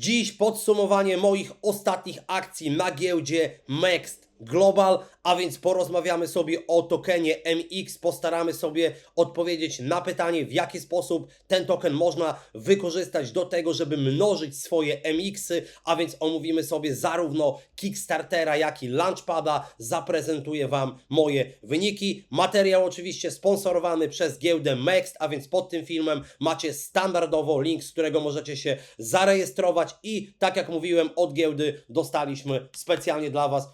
Dziś podsumowanie moich ostatnich akcji na giełdzie MEXT Global, a więc porozmawiamy sobie o tokenie MX, postaramy sobie odpowiedzieć na pytanie, w jaki sposób ten token można wykorzystać do tego, żeby mnożyć swoje MX-y, a więc omówimy sobie zarówno Kickstartera, jak i Launchpada, zaprezentuję Wam moje wyniki. Materiał oczywiście sponsorowany przez giełdę MEXT, a więc pod tym filmem macie standardowo link, z którego możecie się zarejestrować i tak jak mówiłem od giełdy dostaliśmy specjalnie dla Was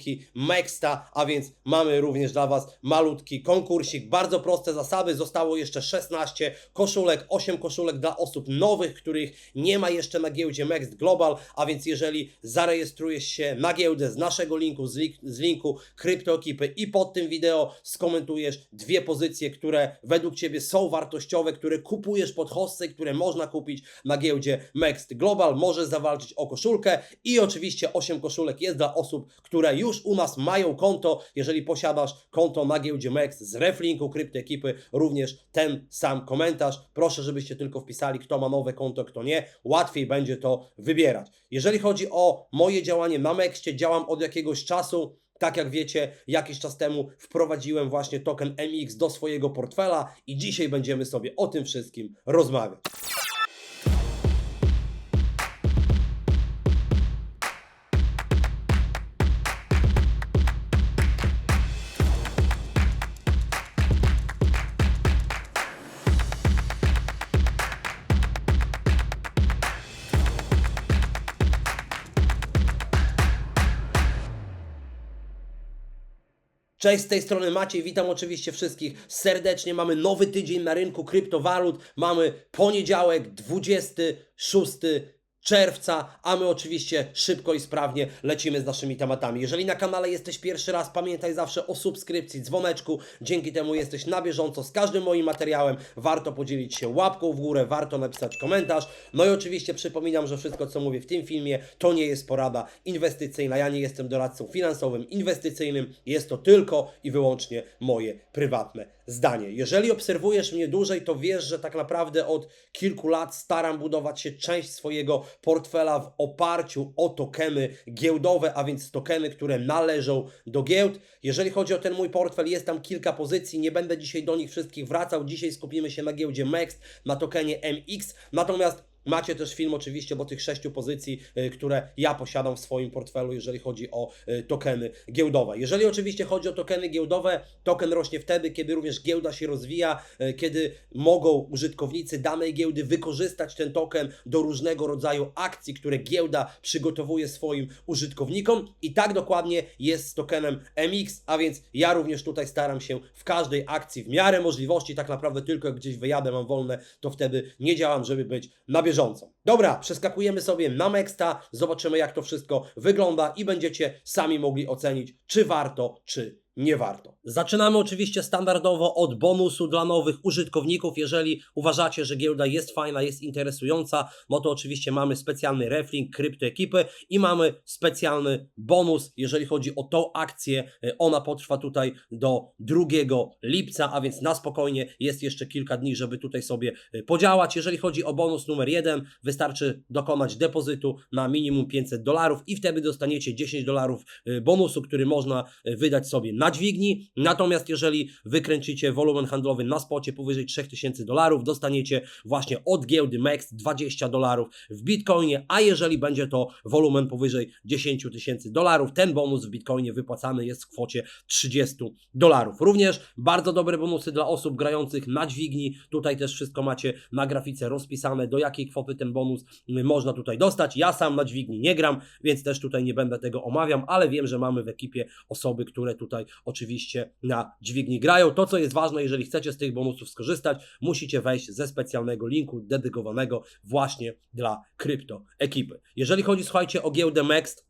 koszulki Mexta, a więc mamy również dla Was malutki konkursik. Bardzo proste zasady, zostało jeszcze 16 koszulek, 8 koszulek dla osób nowych, których nie ma jeszcze na giełdzie Mext Global, a więc jeżeli zarejestrujesz się na giełdę z naszego linku, z, link, z linku kryptoekipy i pod tym wideo skomentujesz dwie pozycje, które według Ciebie są wartościowe, które kupujesz pod hostce, które można kupić na giełdzie Mext Global, możesz zawalczyć o koszulkę i oczywiście 8 koszulek jest dla osób, które już u nas mają konto, jeżeli posiadasz konto na giełdzie MEX z reflinku kryptoekipy, również ten sam komentarz. Proszę, żebyście tylko wpisali, kto ma nowe konto, kto nie. Łatwiej będzie to wybierać. Jeżeli chodzi o moje działanie na Mexcie, działam od jakiegoś czasu. Tak jak wiecie, jakiś czas temu wprowadziłem właśnie token MX do swojego portfela i dzisiaj będziemy sobie o tym wszystkim rozmawiać. Cześć, z tej strony Maciej, witam oczywiście wszystkich serdecznie. Mamy nowy tydzień na rynku kryptowalut. Mamy poniedziałek, 26 czerwca, a my oczywiście szybko i sprawnie lecimy z naszymi tematami. Jeżeli na kanale jesteś pierwszy raz, pamiętaj zawsze o subskrypcji, dzwoneczku. Dzięki temu jesteś na bieżąco z każdym moim materiałem. Warto podzielić się łapką w górę, warto napisać komentarz. No i oczywiście przypominam, że wszystko co mówię w tym filmie to nie jest porada inwestycyjna. Ja nie jestem doradcą finansowym, inwestycyjnym. Jest to tylko i wyłącznie moje prywatne zdanie. Jeżeli obserwujesz mnie dłużej, to wiesz, że tak naprawdę od kilku lat staram budować się część swojego portfela w oparciu o tokeny giełdowe, a więc tokeny, które należą do giełd. Jeżeli chodzi o ten mój portfel, jest tam kilka pozycji, nie będę dzisiaj do nich wszystkich wracał. Dzisiaj skupimy się na giełdzie MEXT, na tokenie MX. Natomiast Macie też film oczywiście o tych sześciu pozycji, y, które ja posiadam w swoim portfelu, jeżeli chodzi o y, tokeny giełdowe. Jeżeli oczywiście chodzi o tokeny giełdowe, token rośnie wtedy, kiedy również giełda się rozwija, y, kiedy mogą użytkownicy danej giełdy wykorzystać ten token do różnego rodzaju akcji, które giełda przygotowuje swoim użytkownikom. I tak dokładnie jest z tokenem MX, a więc ja również tutaj staram się w każdej akcji w miarę możliwości, tak naprawdę tylko jak gdzieś wyjadę, mam wolne, to wtedy nie działam, żeby być na bieżąco. Dobra, przeskakujemy sobie na Mexta, zobaczymy jak to wszystko wygląda i będziecie sami mogli ocenić, czy warto, czy nie warto. Zaczynamy oczywiście standardowo od bonusu dla nowych użytkowników. Jeżeli uważacie, że giełda jest fajna, jest interesująca, no to oczywiście mamy specjalny reflink kryptoekipy i mamy specjalny bonus, jeżeli chodzi o tą akcję. Ona potrwa tutaj do 2 lipca, a więc na spokojnie jest jeszcze kilka dni, żeby tutaj sobie y, podziałać. Jeżeli chodzi o bonus numer 1, wystarczy dokonać depozytu na minimum 500 dolarów i wtedy dostaniecie 10 dolarów y, bonusu, który można y, wydać sobie na dźwigni. Natomiast jeżeli wykręcicie wolumen handlowy na spocie powyżej 3000 dolarów, dostaniecie właśnie od giełdy MEX 20 dolarów w Bitcoinie, a jeżeli będzie to wolumen powyżej 10 tysięcy dolarów, ten bonus w Bitcoinie wypłacany jest w kwocie 30 dolarów. Również bardzo dobre bonusy dla osób grających na dźwigni. Tutaj też wszystko macie na grafice rozpisane, do jakiej kwoty ten bonus można tutaj dostać. Ja sam na dźwigni nie gram, więc też tutaj nie będę tego omawiam, ale wiem, że mamy w ekipie osoby, które tutaj oczywiście na dźwigni grają. To, co jest ważne, jeżeli chcecie z tych bonusów skorzystać, musicie wejść ze specjalnego linku dedykowanego właśnie dla krypto ekipy. Jeżeli chodzi, słuchajcie, o giełdę MEXT,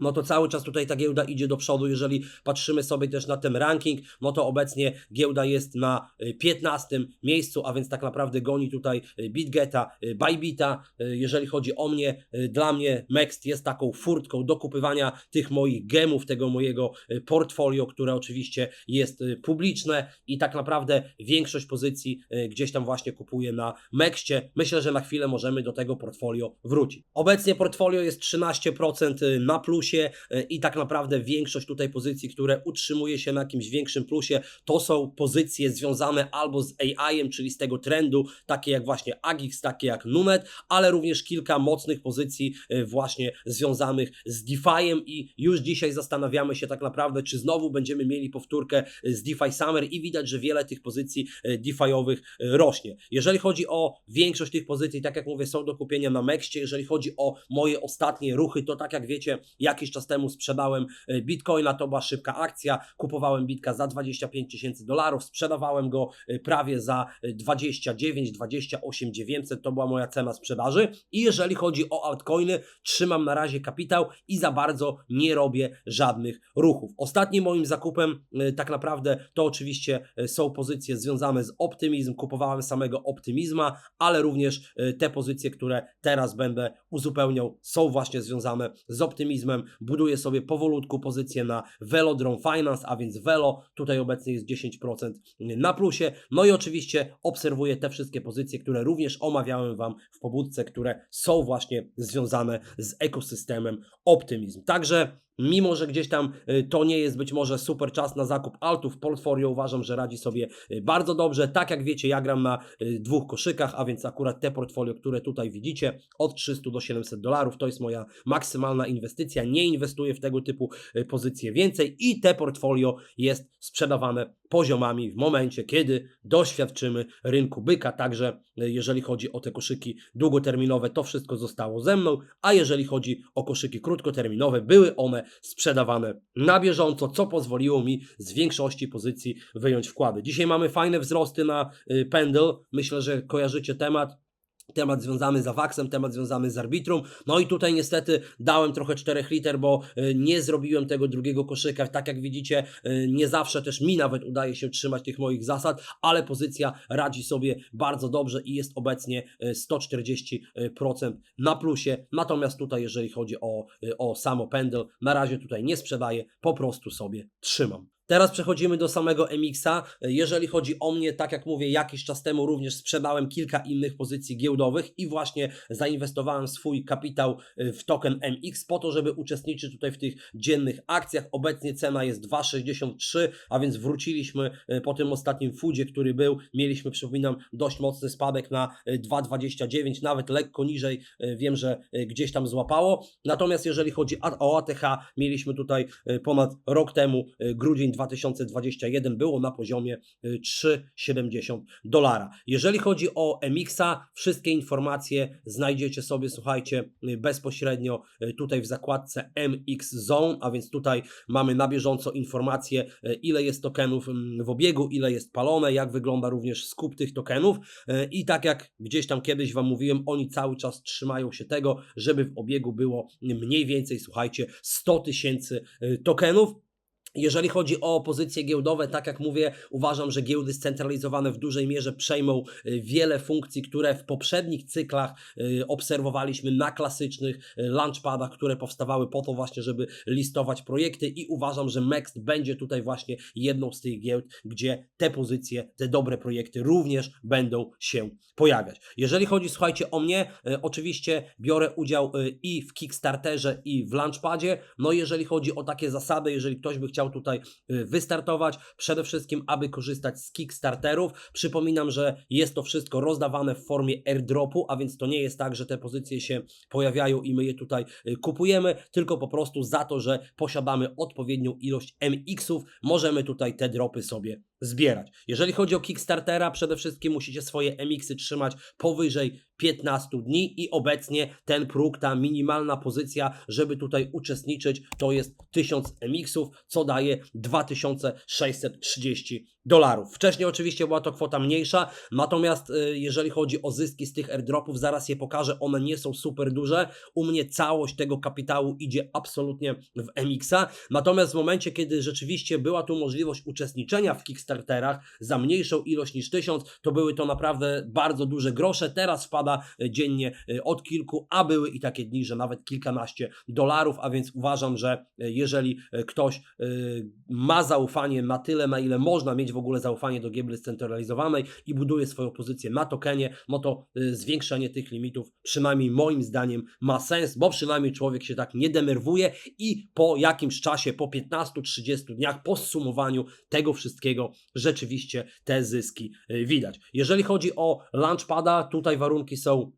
no to cały czas tutaj ta giełda idzie do przodu. Jeżeli patrzymy sobie też na ten ranking, no to obecnie giełda jest na y, 15 miejscu, a więc tak naprawdę goni tutaj y, BitGeta, y, Bybita. Y, Jeżeli chodzi o mnie, y, dla mnie Mext jest taką furtką do kupywania tych moich gemów, tego mojego y, portfolio, które oczywiście jest y, publiczne i tak naprawdę większość pozycji y, gdzieś tam właśnie kupuję na Mexcie. Myślę, że na chwilę możemy do tego portfolio wrócić. Obecnie portfolio jest 13% na plusie y, i tak naprawdę większość tutaj pozycji, które utrzymuje się na jakimś większym plusie, to są pozycje związane albo z AI-em, czyli z tego trendu, takie jak właśnie Agix, takie jak Nunet, ale również kilka mocnych pozycji y, właśnie związanych z DeFi'em i już dzisiaj zastanawiamy się tak naprawdę, czy znowu będziemy mieli powtórkę y, z DeFi Summer i widać, że wiele tych pozycji y, DeFi'owych rośnie. Jeżeli chodzi o większość tych pozycji, tak jak mówię, są do kupienia na Mexcie. Jeżeli chodzi o moje ostatnie ruchy, to tak jak wiecie, jakiś czas temu sprzedałem y, Bitcoina, to była szybka akcja, kupowałem Bitka za 25 tysięcy dolarów, sprzedawałem go y, prawie za y, 29, 28 900, to była moja cena sprzedaży i jeżeli chodzi o altcoiny, trzymam na razie kapitał i za bardzo nie robię żadnych ruchów. Ostatnim moim zakupem y, tak naprawdę to oczywiście są pozycje związane z optymizm, kupowałem samego optymizma, ale również te pozycje, które teraz będę uzupełniał są właśnie związane z optymizmem. Buduję sobie powolutku pozycję na Velodrome Finance, a więc Velo, tutaj obecnie jest 10% na plusie. No i oczywiście obserwuję te wszystkie pozycje, które również omawiałem Wam w pobudce, które są właśnie związane z ekosystemem optymizm. Także Mimo, że gdzieś tam y, to nie jest być może super czas na zakup altów, portfolio uważam, że radzi sobie y, bardzo dobrze. Tak jak wiecie, ja gram na y, dwóch koszykach, a więc akurat te portfolio, które tutaj widzicie, od 300 do 700 dolarów, to jest moja maksymalna inwestycja. Nie inwestuję w tego typu pozycje więcej i te portfolio jest sprzedawane poziomami w momencie, kiedy doświadczymy rynku byka. Także y, jeżeli chodzi o te koszyki długoterminowe, to wszystko zostało ze mną, a jeżeli chodzi o koszyki krótkoterminowe, były one sprzedawane na bieżąco, co pozwoliło mi z większości pozycji wyjąć wkłady. Dzisiaj mamy fajne wzrosty na y, Pendle. Myślę, że kojarzycie temat. Temat związany z Avaxem, temat związany z Arbitrum. No i tutaj niestety dałem trochę 4 liter, bo y, nie zrobiłem tego drugiego koszyka. Tak jak widzicie, y, nie zawsze też mi nawet udaje się trzymać tych moich zasad, ale pozycja radzi sobie bardzo dobrze i jest obecnie y, 140% na plusie. Natomiast tutaj, jeżeli chodzi o, y, o samo pendel, na razie tutaj nie sprzedaję, po prostu sobie trzymam. Teraz przechodzimy do samego MX-a. Jeżeli chodzi o mnie, tak jak mówię, jakiś czas temu również sprzedałem kilka innych pozycji giełdowych i właśnie zainwestowałem swój kapitał y, w token MX po to, żeby uczestniczyć tutaj w tych dziennych akcjach. Obecnie cena jest 2,63, a więc wróciliśmy y, po tym ostatnim foodzie, który był. Mieliśmy, przypominam, dość mocny spadek na y, 2,29, nawet lekko niżej. y, Wiem, że y, gdzieś tam złapało. Natomiast jeżeli chodzi o ATH, mieliśmy tutaj y, ponad rok temu, y, grudzień 2021, było na poziomie y, 3,70 dolara. Jeżeli chodzi o MX-a, wszystkie informacje znajdziecie sobie, słuchajcie, y, bezpośrednio y, tutaj w zakładce MX Zone, a więc tutaj mamy na bieżąco informacje, y, ile jest tokenów mm, w obiegu, ile jest palone, jak wygląda również skup tych tokenów y, i tak jak gdzieś tam kiedyś Wam mówiłem, oni cały czas trzymają się tego, żeby w obiegu było mniej więcej, słuchajcie, 100 tysięcy y, tokenów. Jeżeli chodzi o pozycje giełdowe, tak jak mówię, uważam, że giełdy scentralizowane w dużej mierze przejmą y, wiele funkcji, które w poprzednich cyklach y, obserwowaliśmy na klasycznych y, launchpadach, które powstawały po to właśnie, żeby listować projekty i uważam, że Mext będzie tutaj właśnie jedną z tych giełd, gdzie te pozycje, te dobre projekty również będą się pojawiać. Jeżeli chodzi, słuchajcie, o mnie, oczywiście biorę udział i w Kickstarterze, i w Launchpadzie. No jeżeli chodzi o takie zasady, jeżeli ktoś by chciał tutaj y, wystartować, przede wszystkim, aby korzystać z Kickstarterów. Przypominam, że jest to wszystko rozdawane w formie airdropu, a więc to nie jest tak, że te pozycje się pojawiają i my je tutaj y, kupujemy, tylko po prostu za to, że posiadamy odpowiednią ilość MX-ów, możemy tutaj te dropy sobie zbierać. Jeżeli chodzi o Kickstartera, przede wszystkim musicie swoje MX-y trzymać powyżej 15 dni i obecnie ten próg, ta minimalna pozycja, żeby tutaj uczestniczyć, to jest 1000 MX-ów, co daje 2630 dolarów. Wcześniej oczywiście była to kwota mniejsza, natomiast y, jeżeli chodzi o zyski z tych airdropów, zaraz je pokażę, one nie są super duże. U mnie całość tego kapitału idzie absolutnie w MX-a, natomiast w momencie, kiedy rzeczywiście była tu możliwość uczestniczenia w Kickstarterach za mniejszą ilość niż 1000, to były to naprawdę bardzo duże grosze. Teraz wpada y, dziennie y, od kilku, a były i takie dni, że nawet kilkanaście dolarów, a więc uważam, że jeżeli ktoś ma zaufanie na tyle, na ile można mieć w ogóle zaufanie do giełdy scentralizowanej i buduje swoją pozycję na tokenie, no to y, zwiększenie tych limitów przynajmniej moim zdaniem ma sens, bo przynajmniej człowiek się tak nie denerwuje i po jakimś czasie, po 15-30 dniach, po zsumowaniu tego wszystkiego, rzeczywiście te zyski y, widać. Jeżeli chodzi o Launchpada, tutaj warunki są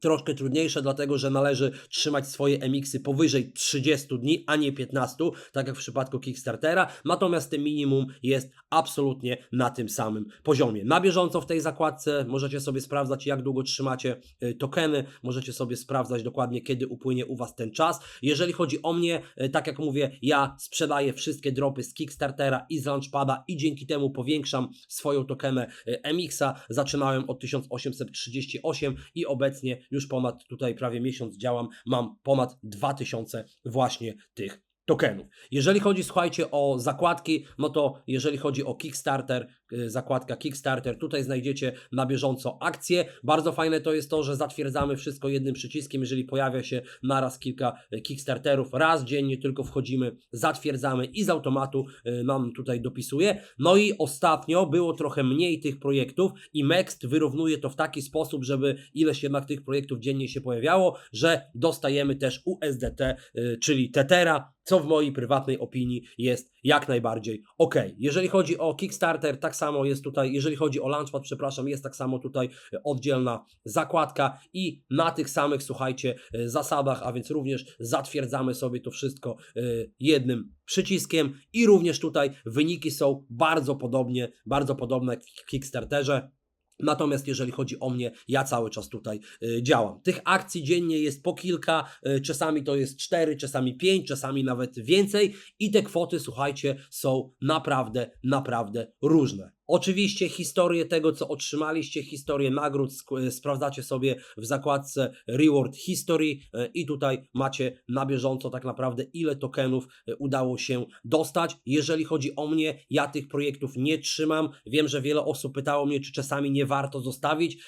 troszkę trudniejsze, dlatego że należy trzymać swoje MX-y powyżej 30 dni, a nie 15, tak jak w przypadku Kickstartera. Natomiast ten minimum jest absolutnie na tym samym poziomie. Na bieżąco w tej zakładce możecie sobie sprawdzać, jak długo trzymacie y, tokeny, możecie sobie sprawdzać dokładnie, kiedy upłynie u Was ten czas. Jeżeli chodzi o mnie, y, tak jak mówię, ja sprzedaję wszystkie dropy z Kickstartera i z Launchpada i dzięki temu powiększam swoją tokenę y, MX-a. Zaczynałem od 1838 i obecnie już ponad tutaj prawie miesiąc działam, mam ponad 2000 właśnie tych tokenów. Jeżeli chodzi, słuchajcie, o zakładki, no to jeżeli chodzi o Kickstarter, y, zakładka Kickstarter, tutaj znajdziecie na bieżąco akcje. Bardzo fajne to jest to, że zatwierdzamy wszystko jednym przyciskiem, jeżeli pojawia się naraz kilka y, Kickstarterów, raz dziennie tylko wchodzimy, zatwierdzamy i z automatu y, nam tutaj dopisuje. No i ostatnio było trochę mniej tych projektów i Mext wyrównuje to w taki sposób, żeby ileś jednak tych projektów dziennie się pojawiało, że dostajemy też USDT, czyli Tetera, co w mojej prywatnej opinii jest jak najbardziej ok. Jeżeli chodzi o Kickstarter, tak samo jest tutaj, jeżeli chodzi o Launchpad, przepraszam, jest tak samo tutaj e, oddzielna zakładka i na tych samych, słuchajcie, e, zasadach, a więc również zatwierdzamy sobie to wszystko e, jednym przyciskiem i również tutaj wyniki są bardzo podobnie, bardzo podobne jak w Kickstarterze. Natomiast jeżeli chodzi o mnie, ja cały czas tutaj y, działam. Tych akcji dziennie jest po kilka, y, czasami to jest cztery, czasami pięć, czasami nawet więcej i te kwoty, słuchajcie, są naprawdę, naprawdę różne. Oczywiście historię tego, co otrzymaliście, historię nagród y, sprawdzacie sobie w zakładce Reward History y, i tutaj macie na bieżąco tak naprawdę ile tokenów y, udało się dostać. Jeżeli chodzi o mnie, ja tych projektów nie trzymam. Wiem, że wiele osób pytało mnie, czy czasami nie warto zostawić.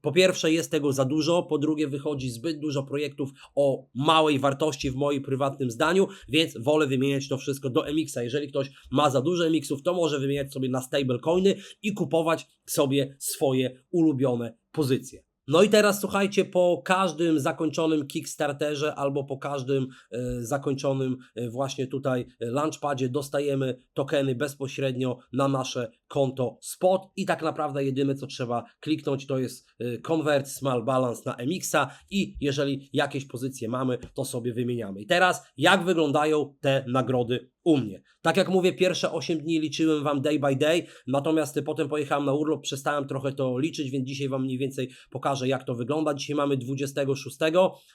Po pierwsze jest tego za dużo, po drugie wychodzi zbyt dużo projektów o małej wartości w moim prywatnym zdaniu, więc wolę wymieniać to wszystko do MX-a. Jeżeli ktoś ma za dużo MX-ów, to może wymieniać sobie na stablecoiny i kupować sobie swoje ulubione pozycje. No i teraz słuchajcie, po każdym zakończonym Kickstarterze albo po każdym e, zakończonym e, właśnie tutaj e, Launchpadzie dostajemy tokeny bezpośrednio na nasze konto spot i tak naprawdę jedyne co trzeba kliknąć to jest e, Convert Small Balance na MX-a i jeżeli jakieś pozycje mamy, to sobie wymieniamy. I teraz jak wyglądają te nagrody u mnie. Tak jak mówię, pierwsze 8 dni liczyłem Wam day by day, natomiast y, potem pojechałem na urlop, przestałem trochę to liczyć, więc dzisiaj Wam mniej więcej pokażę, jak to wygląda. Dzisiaj mamy 26.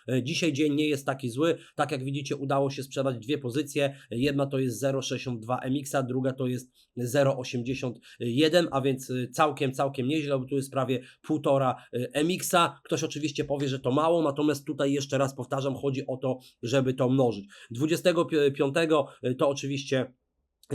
Y, Dzisiaj dzień nie jest taki zły. Tak jak widzicie, udało się sprzedać dwie pozycje. Jedna to jest 0,62 MX, druga to jest 0,81, a więc y, całkiem, całkiem nieźle, bo tu jest prawie 1,5 MX-a. Ktoś oczywiście powie, że to mało, natomiast tutaj jeszcze raz powtarzam, chodzi o to, żeby to mnożyć. 25 y, to oczywiście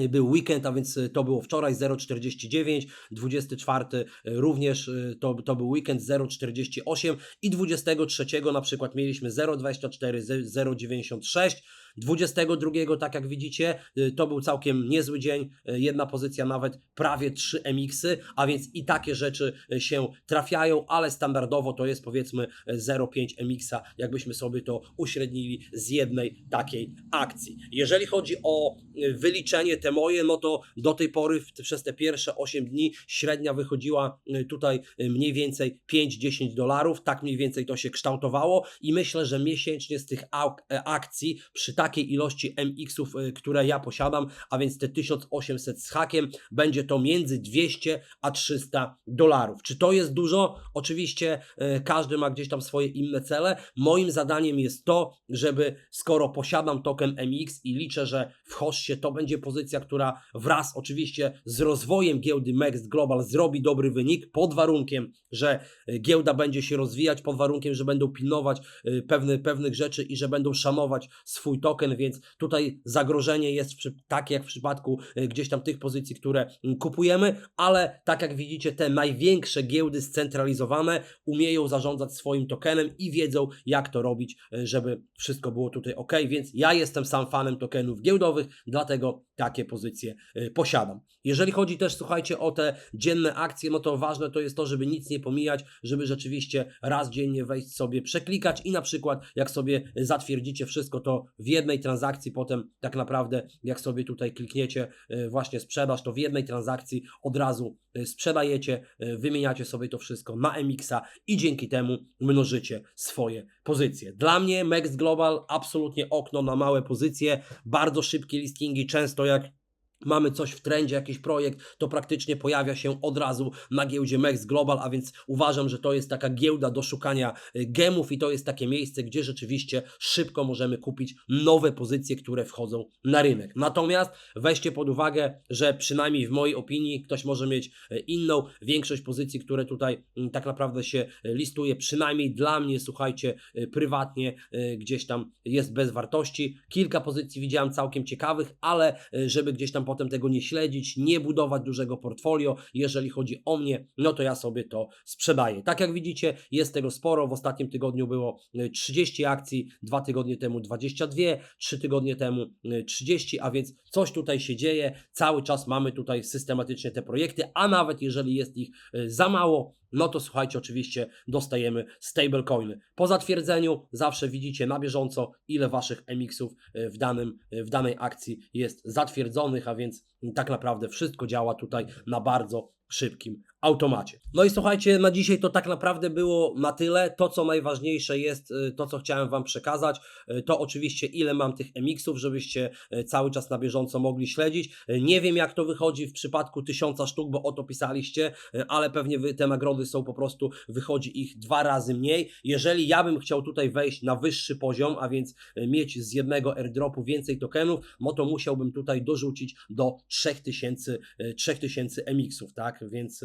był weekend, a więc y, to było wczoraj 0,49, 24 y, również y, to, to był weekend 0,48 i 23 na przykład mieliśmy 0,24, ze- 0,96. 22, tak jak widzicie, y, to był całkiem niezły dzień. y, Jedna pozycja nawet prawie 3 MX-y, a więc i takie rzeczy y, się trafiają, ale standardowo to jest powiedzmy y, 0,5 MX-a, jakbyśmy sobie to uśrednili z jednej takiej akcji. Jeżeli chodzi o wyliczenie te moje, no to do tej pory przez te pierwsze 8 dni średnia wychodziła tutaj mniej więcej 5-10 dolarów, tak mniej więcej to się kształtowało i myślę, że miesięcznie z tych ak- akcji przy takiej ilości MX-ów, y, które ja posiadam, a więc te 1800 z hakiem, będzie to między 200 a 300 dolarów. Czy to jest dużo? Oczywiście y, każdy ma gdzieś tam swoje inne cele. Moim zadaniem jest to, żeby skoro posiadam token MX i liczę, że w hoście to będzie pozycja która wraz oczywiście z rozwojem giełdy Next Global zrobi dobry wynik pod warunkiem, że y, giełda będzie się rozwijać, pod warunkiem, że będą pilnować pewne, pewnych rzeczy i że będą szanować swój token, więc tutaj zagrożenie jest takie jak w przypadku y, gdzieś tam tych pozycji, które mm, kupujemy, ale tak jak widzicie, te największe giełdy scentralizowane umieją zarządzać swoim tokenem i wiedzą, jak to robić, y, żeby wszystko było tutaj ok, więc ja jestem sam fanem tokenów giełdowych, dlatego takie pozycje y, posiadam. Jeżeli chodzi też, słuchajcie, o te dzienne akcje, no to ważne to jest to, żeby nic nie pomijać, żeby rzeczywiście raz dziennie wejść sobie, przeklikać i na przykład jak sobie zatwierdzicie wszystko to w jednej transakcji, potem tak naprawdę jak sobie tutaj klikniecie y, właśnie sprzedaż, to w jednej transakcji od razu y, sprzedajecie, y, wymieniacie sobie to wszystko na MX-a i dzięki temu mnożycie swoje pozycje. Dla mnie Max Global absolutnie okno na małe pozycje, bardzo szybkie listingi, często jak mamy coś w trendzie, jakiś projekt, to praktycznie pojawia się od razu na giełdzie Max Global, a więc uważam, że to jest taka giełda do szukania y, gemów i to jest takie miejsce, gdzie rzeczywiście szybko możemy kupić nowe pozycje, które wchodzą na rynek. Natomiast weźcie pod uwagę, że przynajmniej w mojej opinii ktoś może mieć y, inną, większość pozycji, które tutaj mm, tak naprawdę się y, listuje, przynajmniej dla mnie, słuchajcie, prywatnie gdzieś tam jest bez wartości. Kilka pozycji widziałem całkiem ciekawych, ale żeby gdzieś tam potem tego nie śledzić, nie budować dużego portfolio, jeżeli chodzi o mnie, no to ja sobie to sprzedaję. Tak jak widzicie, jest tego sporo. W ostatnim tygodniu było y, 30 akcji, dwa tygodnie temu 22, trzy tygodnie temu y, 30, a więc coś tutaj się dzieje. Cały czas mamy tutaj systematycznie te projekty, a nawet jeżeli jest ich y, za mało, no to słuchajcie, oczywiście dostajemy stablecoiny. Po zatwierdzeniu zawsze widzicie na bieżąco, ile waszych MX-ów y, w, danym, y, w danej akcji jest zatwierdzonych, a więc tak naprawdę wszystko działa tutaj na bardzo szybkim automacie. No i słuchajcie, na dzisiaj to tak naprawdę było na tyle. To, co najważniejsze jest, y, to, co chciałem Wam przekazać, y, to oczywiście ile mam tych MX-ów, żebyście y, cały czas na bieżąco mogli śledzić. Nie wiem, jak to wychodzi w przypadku tysiąca sztuk, bo o to pisaliście, ale pewnie wy, te nagrody są po prostu, wychodzi ich dwa razy mniej. Jeżeli ja bym chciał tutaj wejść na wyższy poziom, a więc mieć z jednego airdropu więcej tokenów, no to musiałbym tutaj dorzucić do 3000, y, 3000 MX-ów, tak? Więc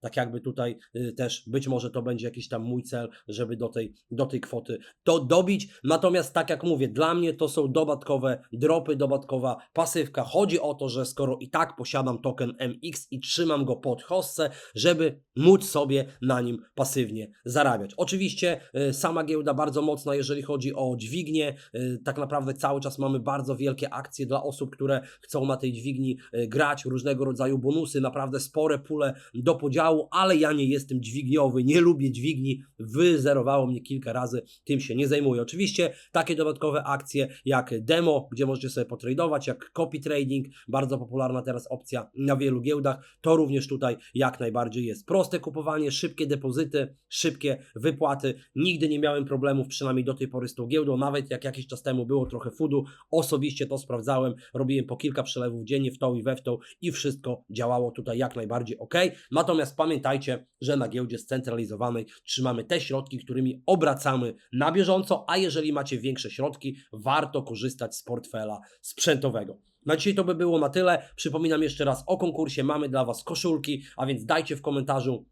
tak jakby tutaj y, też być może to będzie jakiś tam mój cel, żeby do tej, do tej kwoty to dobić. Natomiast tak jak mówię, dla mnie to są dodatkowe dropy, dodatkowa pasywka. Chodzi o to, że skoro i tak posiadam token MX i trzymam go pod hossę, żeby móc sobie na nim pasywnie zarabiać. Oczywiście y, sama giełda bardzo mocna, jeżeli chodzi o dźwignię. Y, tak naprawdę cały czas mamy bardzo wielkie akcje dla osób, które chcą na tej dźwigni grać, różnego rodzaju bonusy, naprawdę spore pule do podziału, ale ja nie jestem dźwigniowy, nie lubię dźwigni, wyzerowało mnie kilka razy, tym się nie zajmuję. Oczywiście takie dodatkowe akcje jak demo, gdzie możecie sobie potradować, jak copy trading, bardzo popularna teraz opcja na wielu giełdach, to również tutaj jak najbardziej jest. Proste kupowanie, szybkie depozyty, szybkie wypłaty. Nigdy nie miałem problemów, przynajmniej do tej pory z tą giełdą, nawet jak jakiś czas temu było trochę foodu, osobiście to sprawdzałem, robiłem po kilka przelewów dziennie w tą i we w tą i wszystko działało tutaj jak najbardziej ok. Natomiast pamiętajcie, że na giełdzie scentralizowanej trzymamy te środki, którymi obracamy na bieżąco, a jeżeli macie większe środki, warto korzystać z portfela sprzętowego. Na dzisiaj to by było na tyle. Przypominam jeszcze raz o konkursie. Mamy dla Was koszulki, a więc dajcie w komentarzu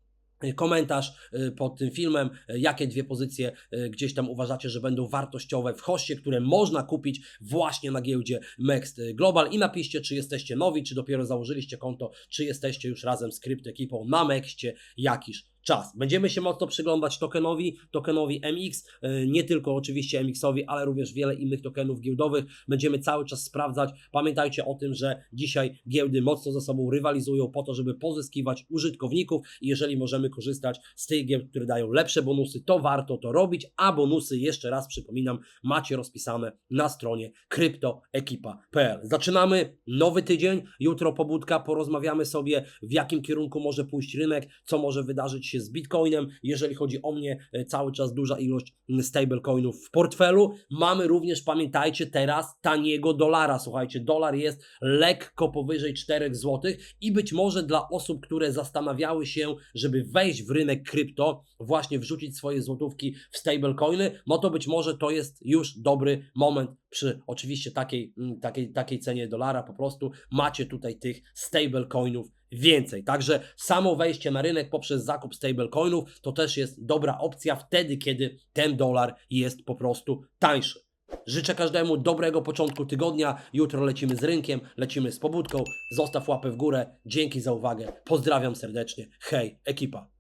komentarz y, pod tym filmem, y, jakie dwie pozycje y, gdzieś tam uważacie, że będą wartościowe w hoście, które można kupić właśnie na giełdzie Next Global. I napiszcie, czy jesteście nowi, czy dopiero założyliście konto, czy jesteście już razem z Krypt ekipą na Nexcie jakiś czas. Będziemy się mocno przyglądać tokenowi, tokenowi MX, y, nie tylko oczywiście MX-owi, ale również wiele innych tokenów giełdowych. Będziemy cały czas sprawdzać. Pamiętajcie o tym, że dzisiaj giełdy mocno ze sobą rywalizują po to, żeby pozyskiwać użytkowników i jeżeli możemy korzystać z tych giełd, które dają lepsze bonusy, to warto to robić, a bonusy, jeszcze raz przypominam, macie rozpisane na stronie kryptoekipa.pl. Zaczynamy nowy tydzień, jutro pobudka, porozmawiamy sobie w jakim kierunku może pójść rynek, co może wydarzyć się z Bitcoinem. Jeżeli chodzi o mnie, e, cały czas duża ilość stablecoinów w portfelu. Mamy również, pamiętajcie, teraz taniego dolara. Słuchajcie, dolar jest lekko powyżej 4 zł i być może dla osób, które zastanawiały się, żeby wejść w rynek krypto, właśnie wrzucić swoje złotówki w stablecoiny, no to być może to jest już dobry moment przy oczywiście takiej, mm, takiej, takiej cenie dolara po prostu macie tutaj tych stablecoinów więcej. Także samo wejście na rynek poprzez zakup stablecoinów to też jest dobra opcja wtedy, kiedy ten dolar jest po prostu tańszy. Życzę każdemu dobrego początku tygodnia. Jutro lecimy z rynkiem, lecimy z pobudką. Zostaw łapę w górę. Dzięki za uwagę. Pozdrawiam serdecznie. Hej, ekipa.